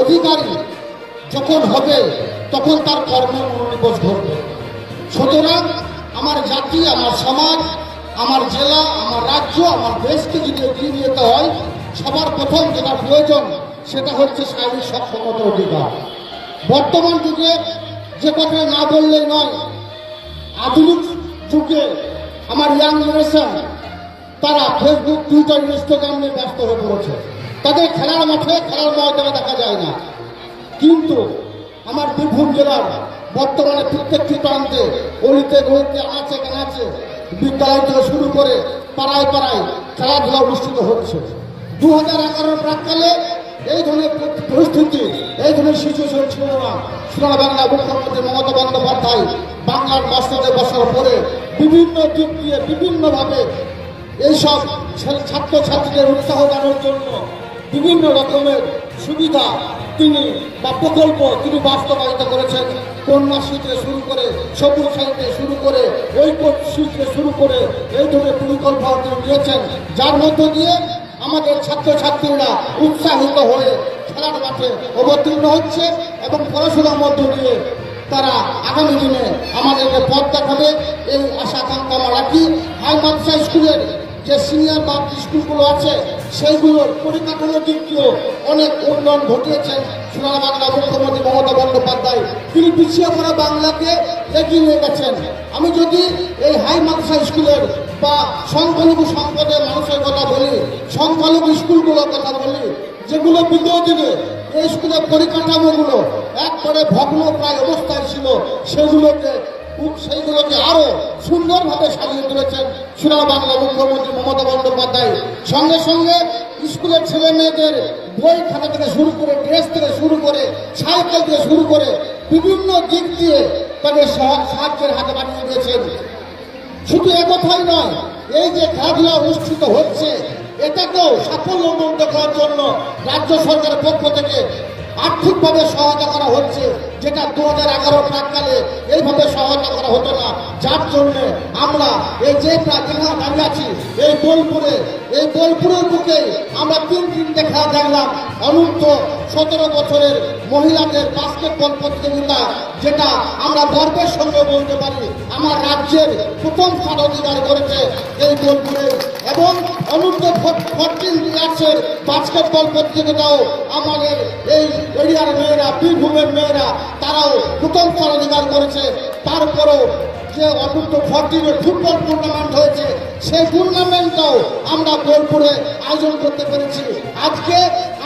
অধিকারী যখন হবে, তখন তার কর্ম মনোনিবেশ ঘটবে। সুতরাং আমার জাতি, আমার সমাজ, আমার জেলা, আমার রাজ্য, আমার দেশকে যদি এগিয়ে নিয়ে হয়, সবার প্রথম যেটা প্রয়োজন, সেটা হচ্ছে শারীরিক সক্ষমতার অধিকার। বর্তমান যুগে যে কথা না বললেই নয়, আধুনিক যুগে আমার ইয়াং জেনারেশন তারা ফেসবুক টুইটার ইনস্টাগ্রাম নিয়ে ব্যস্ত হয়ে পড়েছে। তাদের খেলার মাঠে, খেলার ময়দানে দেখা যায় না। কিন্তু আমার বীরভূম জেলার বর্তমানে প্রত্যেকটি প্রান্তে অলিতে, গলিতে আনাচে কানাচে বিদ্যালয় থেকে শুরু করে পাড়ায় পাড়ায় খেলাধুলা অনুষ্ঠিত হচ্ছে। দু হাজার এগারোর প্রাককালে এই ধরনের পরিস্থিতি, এই ধরনের সিচুয়েশন ছিল না। সোনার বাংলা মুখ্যমন্ত্রী মমতা বন্দ্যোপাধ্যায় বাংলার মসনদে বসার পরে বিভিন্ন দিক দিয়ে বিভিন্নভাবে এইসব ছাত্রছাত্রীদের উৎসাহ দানের জন্য বিভিন্ন রকমের সুবিধা তিনি বা প্রকল্প তিনি বাস্তবায়িত করেছেন। কন্যাশ্রী থেকে শুরু করে, সবুজ থেকে শুরু করে ঐক্যশ্রী থেকে শুরু করে এই ধরনের পরিকল্পনা তিনি নিয়েছেন। যার মধ্য দিয়ে আমাদের ছাত্রছাত্রীরা উৎসাহিত হয়ে খেলার মাঠে অবতীর্ণ হচ্ছে এবং পড়াশোনার মধ্য দিয়ে তারা আগামী দিনে আমাদেরকে পথ দেখাবে। এই আশা আকাঙ্ক্ষা আমরা রাখি। হাই মাদ্রাসা স্কুলের যে সিনিয়র বা স্কুলগুলো আছে, সেইগুলোর পরিকাঠামোর দিক দিয়েও অনেক উন্নয়ন ঘটিয়েছেন সোনার বাংলা মুখ্যমন্ত্রী মমতা বন্দ্যোপাধ্যায়, তিনি পিছিয়ে পড়া বাংলাকে এগিয়ে নিয়ে গেছেন। আমি যদি এই হাই মাদ্রাসা স্কুলের বা সংখ্যালঘু সম্পদের মানুষের কথা বলি, সংখ্যালঘু স্কুলগুলোর কথা বলি, যেগুলো বিগত দিনে এই স্কুলের পরিকাঠামোগুলো একবারে ভগ্ন প্রায় অবস্থায় ছিল, সেগুলোকে সেইগুলোকে আরও সুন্দরভাবে সাজিয়ে তুলেছেন সোনার বাংলা মুখ্যমন্ত্রী মমতা বন্দ্যোপাধ্যায়। সঙ্গে সঙ্গে স্কুলের ছেলে মেয়েদের বই খাতা থেকে শুরু করে, ড্রেস থেকে শুরু করে, সাইকেল থেকে শুরু করে বিভিন্ন দিক দিয়ে তাদের সহ- সাহায্যের হাতে বানিয়ে দিয়েছেন। শুধু একথাই নয়, এই যে খেলাধুলা অনুষ্ঠিত হচ্ছে, এটাকেও সাফল্য উন্নত করার জন্য রাজ্য সরকারের পক্ষ থেকে আর্থিকভাবে সহায়তা করা হচ্ছে, যেটা দু হাজার এগারো প্রাককালে এইভাবে সহায়তা করা হতো না। যার জন্য আমরা এই যে যেখানে দাঁড়িয়ে আছি, এই বোলপুরে, এই বোলপুরের বুকে আমরা তিন তিনটে খেলা দেখলাম অনন্ত সতেরো বছরের মহিলাদের বাস্কেটবল প্রতিযোগিতা, যেটা আমরা গর্বের সঙ্গে বলতে পারি, আমার রাজ্যের প্রথম স্থান অধিকার করেছে এই বোলপুরে। আমাদের এই মেয়েরা মেয়েরা, তারাও অধিকার তারপরেও যে টুর্নামেন্ট হয়েছে, সেই টুর্নামেন্টটাও আমরা আয়োজন করতে পেরেছি। আজকে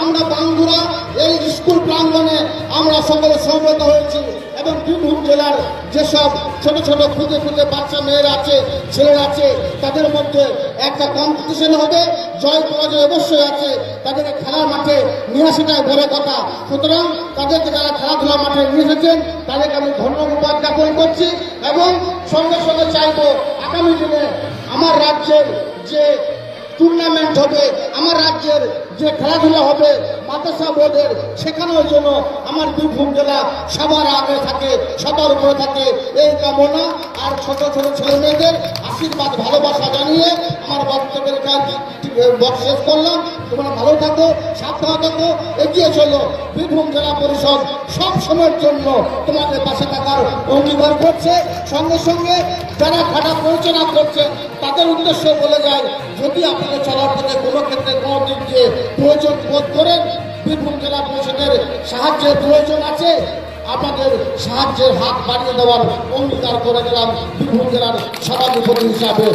আমরা বাঙ্গুরা, এই স্কুল প্রাঙ্গণে আমরা সকলে সমবেত হয়েছি। বীরভূম জেলার যেসব ছোট ছোট খুঁজে খুঁজে বাচ্চা মেয়েরা আছে, ছেলেরা আছে, তাদের মধ্যে একটা কম্পিটিশন হবে, জয় পরাজয় অবশ্যই আছে, তাদেরকে খেলার মাঠে নিয়ে আসাটাই বড় কথা। সুতরাং তাদেরকে যারা খেলাধুলা মাঠে নিয়ে এসেছেন, তাদেরকে আমি ধন্যবাদ জ্ঞাপন করছি এবং সঙ্গে সঙ্গে চাইব আগামী দিনে আমার রাজ্যের যে টুর্নামেন্ট হবে, আমার রাজ্যের যে খেলাধুলা হবে, মাদ্রাসা বোর্ডের, সেখানেও যেন আমার বীরভূম জেলা সবার আগে থাকে, সবার উপরে থাকে, এই কামনা। আর ছোট ছোট ছেলে মেয়েদের আশীর্বাদ, ভালোবাসা জানিয়ে আমার বক্তব্যের কাজ শেষ করলাম। তোমরা ভালো থাকো, সাবধানে থাকো, এগিয়ে চলো। বীরভূম জেলা পরিষদ সব সময়ের জন্য তোমাদের পাশে থাকার অঙ্গীকার করছে। সঙ্গে সঙ্গে যারা খারাপ পরিচালনা করছে, তাদের উদ্দেশ্য বলে যায়, যদি আপনাদের চলার পথে কোনো ক্ষেত্রে কোনো দিক দিয়ে প্রয়োজন বোধ করেন, বীরভূম জেলা পরিষদের সাহায্যের প্রয়োজন আছে। আপনাদের সাহায্যের হাত বাড়িয়ে দেওয়ার অঙ্গীকার করে গেলাম বীরভূম জেলার সভাধিপতি হিসাবে।